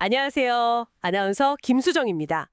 안녕하세요. 아나운서 김수정입니다.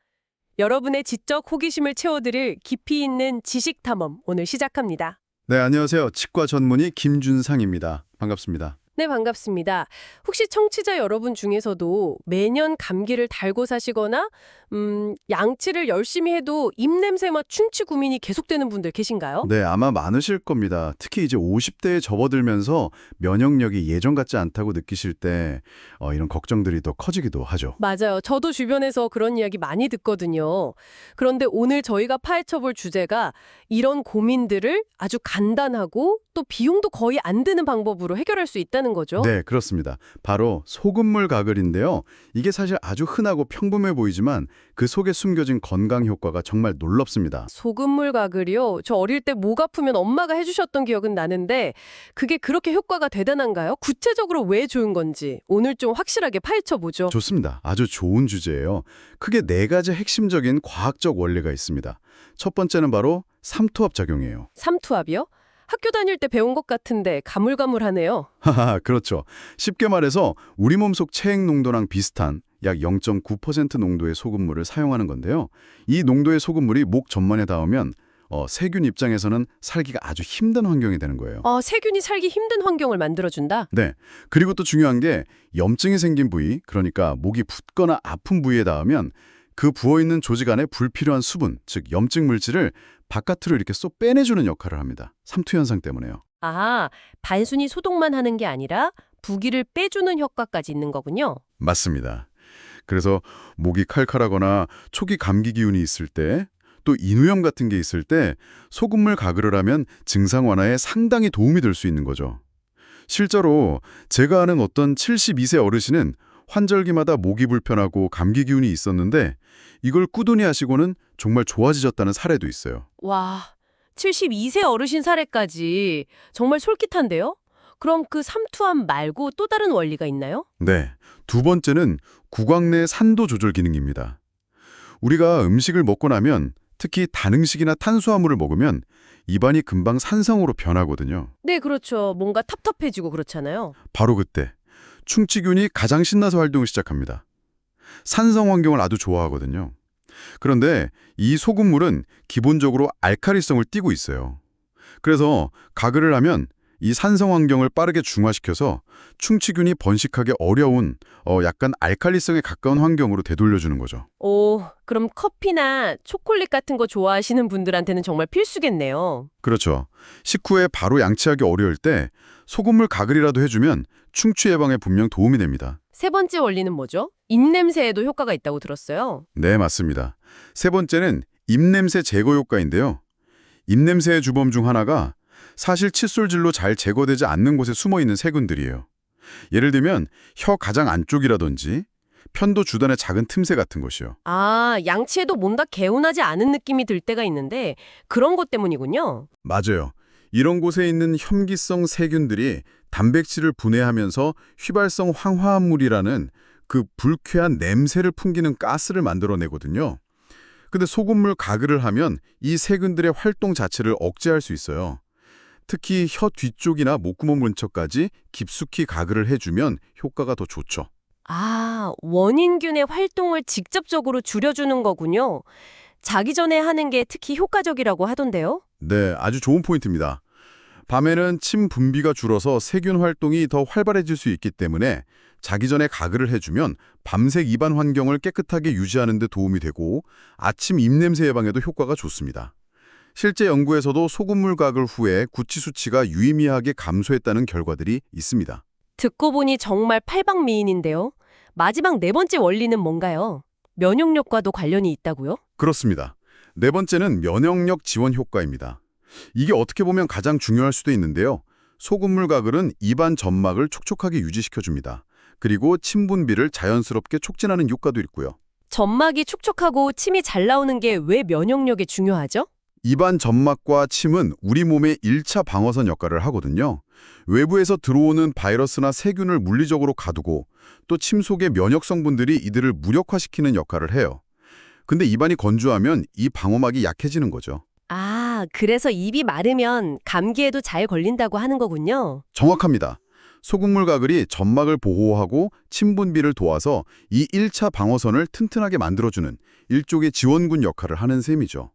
여러분의 지적 호기심을 채워드릴 깊이 있는 지식 탐험 오늘 시작합니다. 네, 안녕하세요. 치과 전문의 김준상입니다. 반갑습니다. 네, 반갑습니다. 혹시 청취자 여러분 중에서도 매년 감기를 달고 사시거나 음, 양치를 열심히 해도 입냄새와 충치 고민이 계속되는 분들 계신가요? 네, 아마 많으실 겁니다. 특히 이제 50대에 접어들면서 면역력이 예전 같지 않다고 느끼실 때 어, 이런 걱정들이 더 커지기도 하죠. 맞아요. 저도 주변에서 그런 이야기 많이 듣거든요. 그런데 오늘 저희가 파헤쳐볼 주제가 이런 고민들을 아주 간단하고 또 비용도 거의 안 드는 방법으로 해결할 수 있다는 거죠. 네, 그렇습니다. 바로 소금물 가글인데요. 이게 사실 아주 흔하고 평범해 보이지만 그 속에 숨겨진 건강 효과가 정말 놀랍습니다. 소금물 가글이요. 저 어릴 때 목 아프면 엄마가 해주셨던 기억은 나는데 그게 그렇게 효과가 대단한가요? 구체적으로 왜 좋은 건지 오늘 좀 확실하게 파헤쳐보죠. 좋습니다. 아주 좋은 주제예요. 크게 네 가지 핵심적인 과학적 원리가 있습니다. 첫 번째는 바로 삼투압 작용이에요. 삼투압이요? 학교 다닐 때 배운 것 같은데 가물가물하네요. 하하, 그렇죠. 쉽게 말해서 우리 몸 속 체액 농도랑 비슷한 약 0.9% 농도의 소금물을 사용하는 건데요. 이 농도의 소금물이 목 전만에 닿으면 어, 세균 입장에서는 살기가 아주 힘든 환경이 되는 거예요. 어, 세균이 살기 힘든 환경을 만들어준다? 네. 그리고 또 중요한 게 염증이 생긴 부위, 그러니까 목이 붓거나 아픈 부위에 닿으면 그 부어있는 조직 안에 불필요한 수분, 즉 염증 물질을 바깥으로 이렇게 쏙 빼내주는 역할을 합니다. 삼투 현상 때문에요. 아, 단순히 소독만 하는 게 아니라 부기를 빼주는 효과까지 있는 거군요. 맞습니다. 그래서 목이 칼칼하거나 초기 감기 기운이 있을 때, 또 인후염 같은 게 있을 때 소금물 가글을 하면 증상 완화에 상당히 도움이 될 수 있는 거죠. 실제로 제가 아는 어떤 72세 어르신은 환절기마다 목이 불편하고 감기 기운이 있었는데 이걸 꾸준히 하시고는 정말 좋아지셨다는 사례도 있어요. 와, 72세 어르신 사례까지 정말 솔깃한데요? 그럼 그 삼투압 말고 또 다른 원리가 있나요? 네. 두 번째는 구강 내 산도 조절 기능입니다. 우리가 음식을 먹고 나면 특히 단 음식이나 탄수화물을 먹으면 입안이 금방 산성으로 변하거든요. 네, 그렇죠. 뭔가 텁텁해지고 그렇잖아요. 바로 그때 충치균이 가장 신나서 활동을 시작합니다. 산성 환경을 아주 좋아하거든요. 그런데 이 소금물은 기본적으로 알카리성을 띠고 있어요. 그래서 가글을 하면 이 산성 환경을 빠르게 중화시켜서 충치균이 번식하기 어려운 어 약간 알칼리성에 가까운 환경으로 되돌려주는 거죠. 오, 그럼 커피나 초콜릿 같은 거 좋아하시는 분들한테는 정말 필수겠네요. 그렇죠. 식후에 바로 양치하기 어려울 때 소금물 가글이라도 해주면 충치 예방에 분명 도움이 됩니다. 세 번째 원리는 뭐죠? 입냄새에도 효과가 있다고 들었어요. 네, 맞습니다. 세 번째는 입냄새 제거 효과인데요. 입냄새의 주범 중 하나가 사실 칫솔질로 잘 제거되지 않는 곳에 숨어있는 세균들이에요. 예를 들면 혀 가장 안쪽이라든지 편도 주변의 작은 틈새 같은 것이요. 아, 양치해도 뭔가 개운하지 않은 느낌이 들 때가 있는데 그런 것 때문이군요. 맞아요. 이런 곳에 있는 혐기성 세균들이 단백질을 분해하면서 휘발성 황화합물이라는 그 불쾌한 냄새를 풍기는 가스를 만들어내거든요. 근데 소금물 가글을 하면 이 세균들의 활동 자체를 억제할 수 있어요. 특히 혀 뒤쪽이나 목구멍 근처까지 깊숙이 가글을 해주면 효과가 더 좋죠. 아, 원인균의 활동을 직접적으로 줄여주는 거군요. 자기 전에 하는 게 특히 효과적이라고 하던데요. 네, 아주 좋은 포인트입니다. 밤에는 침 분비가 줄어서 세균 활동이 더 활발해질 수 있기 때문에 자기 전에 가글을 해주면 밤새 입안 환경을 깨끗하게 유지하는 데 도움이 되고 아침 입냄새 예방에도 효과가 좋습니다. 실제 연구에서도 소금물 가글 후에 구취 수치가 유의미하게 감소했다는 결과들이 있습니다. 듣고 보니 정말 팔방미인인데요. 마지막 네 번째 원리는 뭔가요? 면역력과도 관련이 있다고요? 그렇습니다. 네 번째는 면역력 지원 효과입니다. 이게 어떻게 보면 가장 중요할 수도 있는데요. 소금물 가글은 입안 점막을 촉촉하게 유지시켜줍니다. 그리고 침 분비를 자연스럽게 촉진하는 효과도 있고요. 점막이 촉촉하고 침이 잘 나오는 게 왜 면역력에 중요하죠? 입안 점막과 침은 우리 몸의 1차 방어선 역할을 하거든요. 외부에서 들어오는 바이러스나 세균을 물리적으로 가두고 또 침 속의 면역 성분들이 이들을 무력화시키는 역할을 해요. 근데 입안이 건조하면 이 방어막이 약해지는 거죠. 아, 그래서 입이 마르면 감기에도 잘 걸린다고 하는 거군요. 정확합니다. 소금물 가글이 점막을 보호하고 침분비를 도와서 이 1차 방어선을 튼튼하게 만들어주는 일종의 지원군 역할을 하는 셈이죠.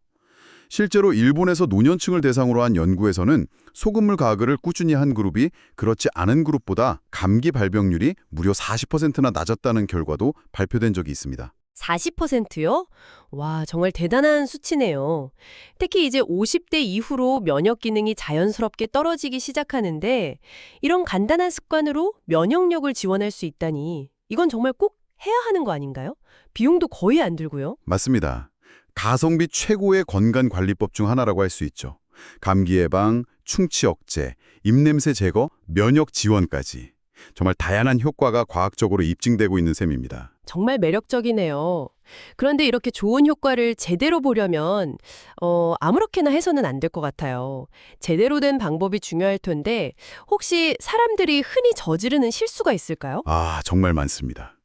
실제로 일본에서 노년층을 대상으로 한 연구에서는 소금물 가글을 꾸준히 한 그룹이 그렇지 않은 그룹보다 감기 발병률이 무려 40%나 낮았다는 결과도 발표된 적이 있습니다. 40%요? 와, 정말 대단한 수치네요. 특히 이제 50대 이후로 면역 기능이 자연스럽게 떨어지기 시작하는데 이런 간단한 습관으로 면역력을 지원할 수 있다니 이건 정말 꼭 해야 하는 거 아닌가요? 비용도 거의 안 들고요. 맞습니다. 가성비 최고의 건강관리법 중 하나라고 할 수 있죠. 감기 예방, 충치 억제, 입냄새 제거, 면역 지원까지. 정말 다양한 효과가 과학적으로 입증되고 있는 셈입니다. 정말 매력적이네요. 그런데 이렇게 좋은 효과를 제대로 보려면 어, 아무렇게나 해서는 안 될 것 같아요. 제대로 된 방법이 중요할 텐데 혹시 사람들이 흔히 저지르는 실수가 있을까요? 아, 정말 많습니다.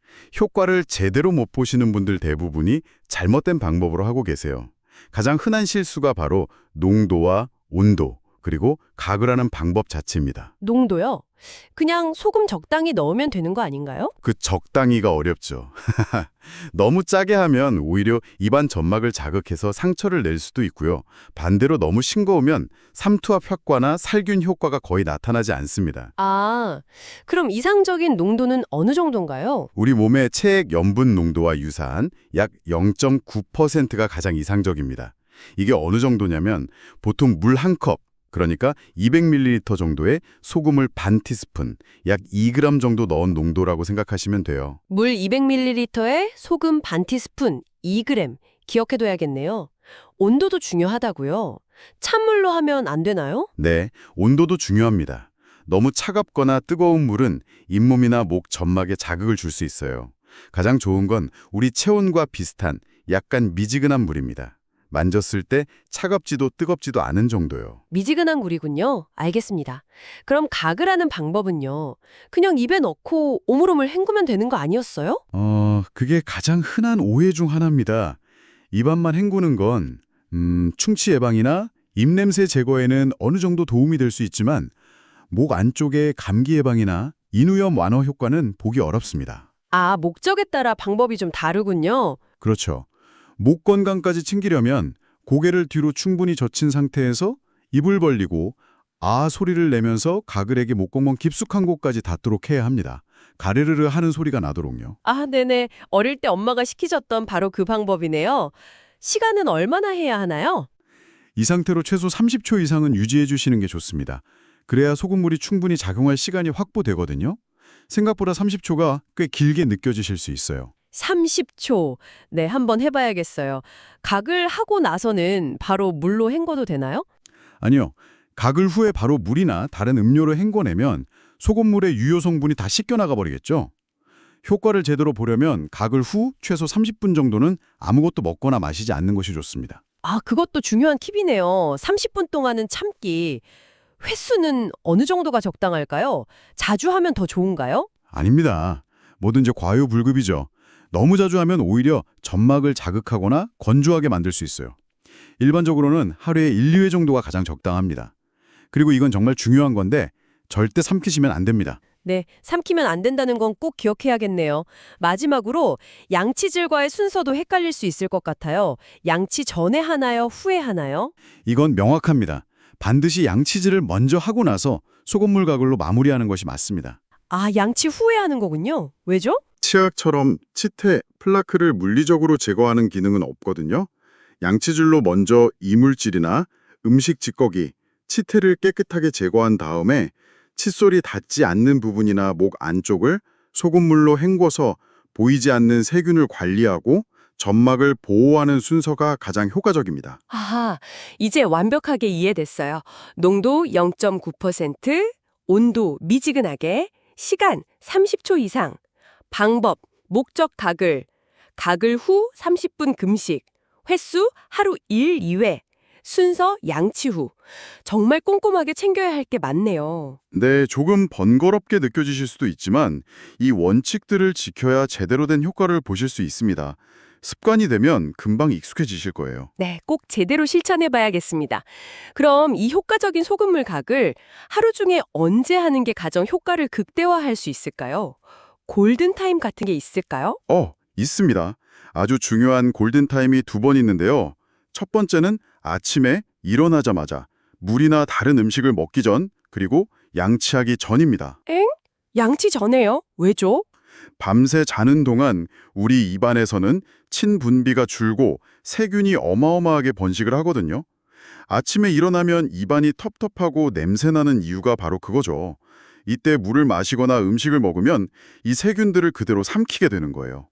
효과를 제대로 못 보시는 분들 대부분이 잘못된 방법으로 하고 계세요. 가장 흔한 실수가 바로 농도와 온도, 그리고 가글하는 방법 자체입니다. 농도요? 그냥 소금 적당히 넣으면 되는 거 아닌가요? 그 적당히가 어렵죠. 너무 짜게 하면 오히려 입안 점막을 자극해서 상처를 낼 수도 있고요. 반대로 너무 싱거우면 삼투압 효과나 살균 효과가 거의 나타나지 않습니다. 아, 그럼 이상적인 농도는 어느 정도인가요? 우리 몸의 체액 염분 농도와 유사한 약 0.9%가 가장 이상적입니다. 이게 어느 정도냐면 보통 물 한 컵, 그러니까 200ml 정도의 소금을 반 티스푼, 약 2g 정도 넣은 농도라고 생각하시면 돼요. 물 200ml에 소금 반 티스푼 2g 기억해둬야겠네요. 온도도 중요하다고요. 찬물로 하면 안 되나요? 네, 온도도 중요합니다. 너무 차갑거나 뜨거운 물은 잇몸이나 목 점막에 자극을 줄 수 있어요. 가장 좋은 건 우리 체온과 비슷한 약간 미지근한 물입니다. 만졌을 때 차갑지도 뜨겁지도 않은 정도요. 미지근한 굴이군요. 알겠습니다. 그럼 가글 하는 방법은요. 그냥 입에 넣고 오물오물 헹구면 되는 거 아니었어요? 어, 그게 가장 흔한 오해 중 하나입니다. 입안만 헹구는 건 음, 충치 예방이나 입냄새 제거에는 어느 정도 도움이 될 수 있지만 목 안쪽의 감기 예방이나 인후염 완화 효과는 보기 어렵습니다. 아, 목적에 따라 방법이 좀 다르군요. 그렇죠. 목 건강까지 챙기려면 고개를 뒤로 충분히 젖힌 상태에서 입을 벌리고 아 소리를 내면서 가글에게 목구멍 깊숙한 곳까지 닿도록 해야 합니다. 가르르르 하는 소리가 나도록요. 아, 네네. 어릴 때 엄마가 시키셨던 바로 그 방법이네요. 시간은 얼마나 해야 하나요? 이 상태로 최소 30초 이상은 유지해 주시는 게 좋습니다. 그래야 소금물이 충분히 작용할 시간이 확보되거든요. 생각보다 30초가 꽤 길게 느껴지실 수 있어요. 30초. 네, 한번 해봐야겠어요. 각을 하고 나서는 바로 물로 헹궈도 되나요? 아니요. 가글 후에 바로 물이나 다른 음료로 헹궈내면 소금물의 유효 성분이 다 씻겨나가 버리겠죠. 효과를 제대로 보려면 가글 후 최소 30분 정도는 아무것도 먹거나 마시지 않는 것이 좋습니다. 아, 그것도 중요한 팁이네요. 30분 동안은 참기. 횟수는 어느 정도가 적당할까요? 자주 하면 더 좋은가요? 아닙니다. 뭐든 지 과유불급이죠. 너무 자주 하면 오히려 점막을 자극하거나 건조하게 만들 수 있어요. 일반적으로는 하루에 1, 2회 정도가 가장 적당합니다. 그리고 이건 정말 중요한 건데 절대 삼키시면 안 됩니다. 네, 삼키면 안 된다는 건 꼭 기억해야겠네요. 마지막으로 양치질과의 순서도 헷갈릴 수 있을 것 같아요. 양치 전에 하나요? 후에 하나요? 이건 명확합니다. 반드시 양치질을 먼저 하고 나서 소금물 가글로 마무리하는 것이 맞습니다. 아, 양치 후에 하는 거군요. 왜죠? 치약처럼 치태, 플라크를 물리적으로 제거하는 기능은 없거든요. 양치질로 먼저 이물질이나 음식 찌꺼기, 치태를 깨끗하게 제거한 다음에 칫솔이 닿지 않는 부분이나 목 안쪽을 소금물로 헹궈서 보이지 않는 세균을 관리하고 점막을 보호하는 순서가 가장 효과적입니다. 아하, 이제 완벽하게 이해됐어요. 농도 0.9%, 온도 미지근하게, 시간 30초 이상, 방법, 목적 가글, 가글 후 30분 금식, 횟수 하루 1, 2회, 순서 양치 후. 정말 꼼꼼하게 챙겨야 할 게 많네요. 네, 조금 번거롭게 느껴지실 수도 있지만 이 원칙들을 지켜야 제대로 된 효과를 보실 수 있습니다. 습관이 되면 금방 익숙해지실 거예요. 네, 꼭 제대로 실천해 봐야겠습니다. 그럼 이 효과적인 소금물 각을 하루 중에 언제 하는 게 가장 효과를 극대화할 수 있을까요? 골든타임 같은 게 있을까요? 어, 있습니다. 아주 중요한 골든타임이 두 번 있는데요. 첫 번째는 아침에 일어나자마자 물이나 다른 음식을 먹기 전, 그리고 양치하기 전입니다. 양치 전에요? 왜죠? 밤새 자는 동안 우리 입안에서는 친분비가 줄고 세균이 어마어마하게 번식을 하거든요. 아침에 일어나면 입안이 텁텁하고 냄새나는 이유가 바로 그거죠. 이때 물을 마시거나 음식을 먹으면 이 세균들을 그대로 삼키게 되는 거예요.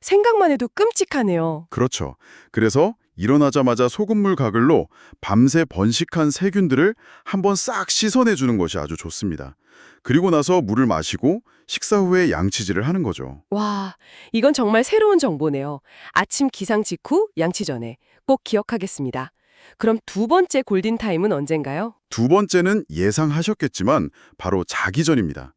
생각만 해도 끔찍하네요. 그렇죠. 그래서 일어나자마자 소금물 가글로 밤새 번식한 세균들을 한번 싹 씻어내주는 것이 아주 좋습니다. 그리고 나서 물을 마시고 식사 후에 양치질을 하는 거죠. 와, 이건 정말 새로운 정보네요. 아침 기상 직후 양치 전에 꼭 기억하겠습니다. 그럼 두 번째 골든타임은 언젠가요? 두 번째는 예상하셨겠지만 바로 자기 전입니다.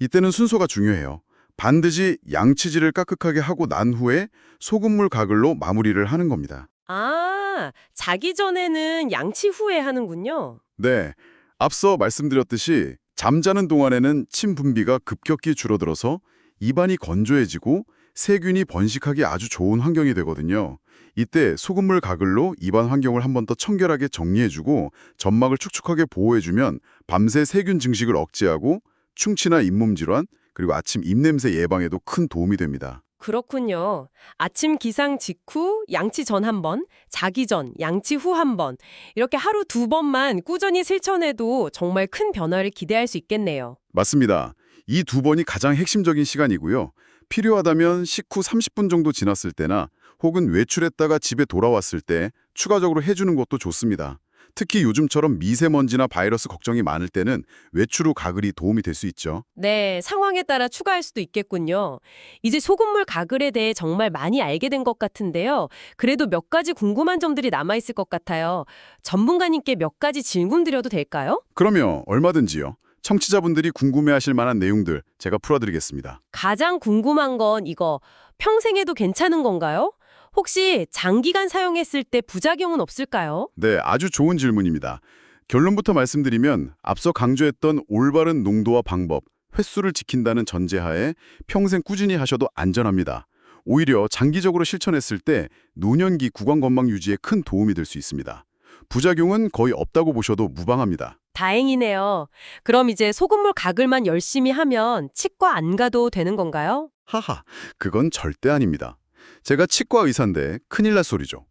이때는 순서가 중요해요. 반드시 양치질을 까끗하게 하고 난 후에 소금물 가글로 마무리를 하는 겁니다. 아, 자기 전에는 양치 후에 하는군요. 네, 앞서 말씀드렸듯이 잠자는 동안에는 침 분비가 급격히 줄어들어서 입안이 건조해지고 세균이 번식하기 아주 좋은 환경이 되거든요. 이때 소금물 가글로 입안 환경을 한 번 더 청결하게 정리해주고 점막을 축축하게 보호해주면 밤새 세균 증식을 억제하고 충치나 잇몸 질환 그리고 아침 입냄새 예방에도 큰 도움이 됩니다. 그렇군요. 아침 기상 직후 양치 전 한 번, 자기 전 양치 후 한 번. 이렇게 하루 두 번만 꾸준히 실천해도 정말 큰 변화를 기대할 수 있겠네요. 맞습니다. 이 두 번이 가장 핵심적인 시간이고요. 필요하다면 식후 30분 정도 지났을 때나 혹은 외출했다가 집에 돌아왔을 때 추가적으로 해주는 것도 좋습니다. 특히 요즘처럼 미세먼지나 바이러스 걱정이 많을 때는 외출 후 가글이 도움이 될 수 있죠. 네, 상황에 따라 추가할 수도 있겠군요. 이제 소금물 가글에 대해 정말 많이 알게 된 것 같은데요. 그래도 몇 가지 궁금한 점들이 남아있을 것 같아요. 전문가님께 몇 가지 질문 드려도 될까요? 그러면 얼마든지요. 청취자분들이 궁금해하실 만한 내용들 제가 풀어드리겠습니다. 가장 궁금한 건 이거 평생에도 괜찮은 건가요? 혹시 장기간 사용했을 때 부작용은 없을까요? 네, 아주 좋은 질문입니다. 결론부터 말씀드리면 앞서 강조했던 올바른 농도와 방법, 횟수를 지킨다는 전제하에 평생 꾸준히 하셔도 안전합니다. 오히려 장기적으로 실천했을 때 노년기 구강 건강 유지에 큰 도움이 될 수 있습니다. 부작용은 거의 없다고 보셔도 무방합니다. 다행이네요. 그럼 이제 소금물 가글만 열심히 하면 치과 안 가도 되는 건가요? 하하, 그건 절대 아닙니다. 제가 치과 의사인데 큰일 날 소리죠.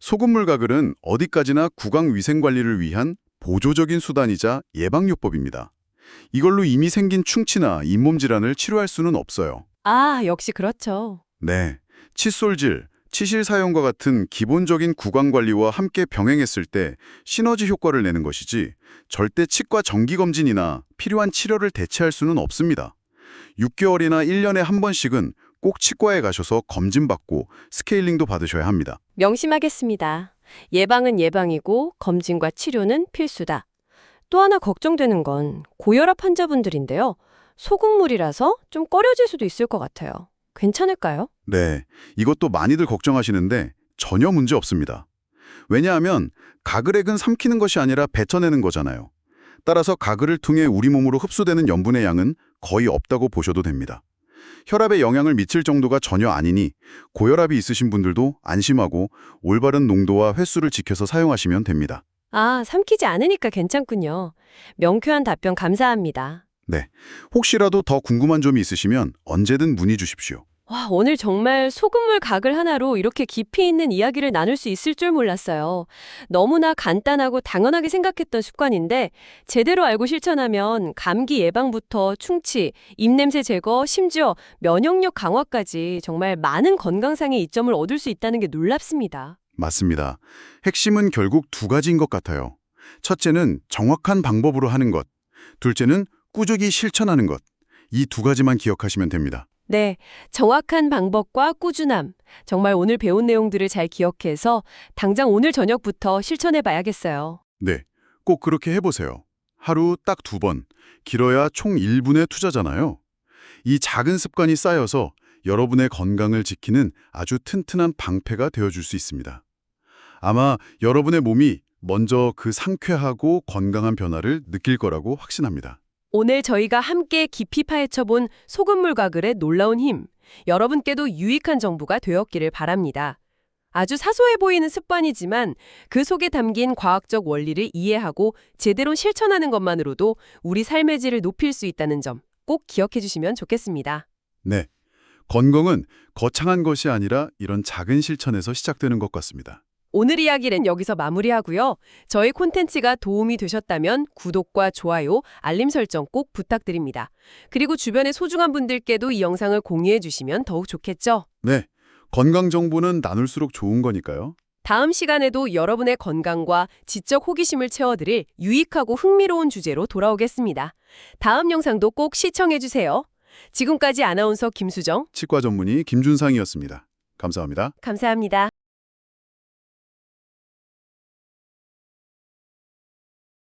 소금물 가글은 어디까지나 구강 위생 관리를 위한 보조적인 수단이자 예방요법입니다. 이걸로 이미 생긴 충치나 잇몸 질환을 치료할 수는 없어요. 아, 역시 그렇죠. 네, 칫솔질, 치실 사용과 같은 기본적인 구강 관리와 함께 병행했을 때 시너지 효과를 내는 것이지 절대 치과 정기 검진이나 필요한 치료를 대체할 수는 없습니다. 6개월이나 1년에 한 번씩은 꼭 치과에 가셔서 검진받고 스케일링도 받으셔야 합니다. 명심하겠습니다. 예방은 예방이고 검진과 치료는 필수다. 또 하나 걱정되는 건 고혈압 환자분들인데요. 소금물이라서 좀 꺼려질 수도 있을 것 같아요. 괜찮을까요? 네, 이것도 많이들 걱정하시는데 전혀 문제 없습니다. 왜냐하면 가글액은 삼키는 것이 아니라 뱉어내는 거잖아요. 따라서 가글을 통해 우리 몸으로 흡수되는 염분의 양은 거의 없다고 보셔도 됩니다. 혈압에 영향을 미칠 정도가 전혀 아니니 고혈압이 있으신 분들도 안심하고 올바른 농도와 횟수를 지켜서 사용하시면 됩니다. 아, 삼키지 않으니까 괜찮군요. 명쾌한 답변 감사합니다. 혹시라도 더 궁금한 점이 있으시면 언제든 문의 주십시오. 와, 오늘 정말 소금물 각을 하나로 이렇게 깊이 있는 이야기를 나눌 수 있을 줄 몰랐어요. 너무나 간단하고 당연하게 생각했던 습관인데 제대로 알고 실천하면 감기 예방부터 충치, 입냄새 제거, 심지어 면역력 강화까지 정말 많은 건강상의 이점을 얻을 수 있다는 게 놀랍습니다. 맞습니다. 핵심은 결국 두 가지인 것 같아요. 첫째는 정확한 방법으로 하는 것. 둘째는 꾸준히 실천하는 것. 이 두 가지만 기억하시면 됩니다. 네, 정확한 방법과 꾸준함. 정말 오늘 배운 내용들을 잘 기억해서 당장 오늘 저녁부터 실천해 봐야겠어요. 네, 꼭 그렇게 해보세요. 하루 딱 두 번, 길어야 총 1분의 투자잖아요. 이 작은 습관이 쌓여서 여러분의 건강을 지키는 아주 튼튼한 방패가 되어줄 수 있습니다. 아마 여러분의 몸이 먼저 그 상쾌하고 건강한 변화를 느낄 거라고 확신합니다. 오늘 저희가 함께 깊이 파헤쳐본 소금물 가글의 놀라운 힘, 여러분께도 유익한 정보가 되었기를 바랍니다. 아주 사소해 보이는 습관이지만 그 속에 담긴 과학적 원리를 이해하고 제대로 실천하는 것만으로도 우리 삶의 질을 높일 수 있다는 점 꼭 기억해 주시면 좋겠습니다. 네. 건강은 거창한 것이 아니라 이런 작은 실천에서 시작되는 것 같습니다. 오늘 이야기는 여기서 마무리하고요. 저희 콘텐츠가 도움이 되셨다면 구독과 좋아요, 알림 설정 꼭 부탁드립니다. 그리고 주변의 소중한 분들께도 이 영상을 공유해 주시면 더욱 좋겠죠? 네. 건강 정보는 나눌수록 좋은 거니까요. 다음 시간에도 여러분의 건강과 지적 호기심을 채워드릴 유익하고 흥미로운 주제로 돌아오겠습니다. 다음 영상도 꼭 시청해주세요. 지금까지 아나운서 김수정, 치과 전문의 김준상이었습니다. 감사합니다. 감사합니다.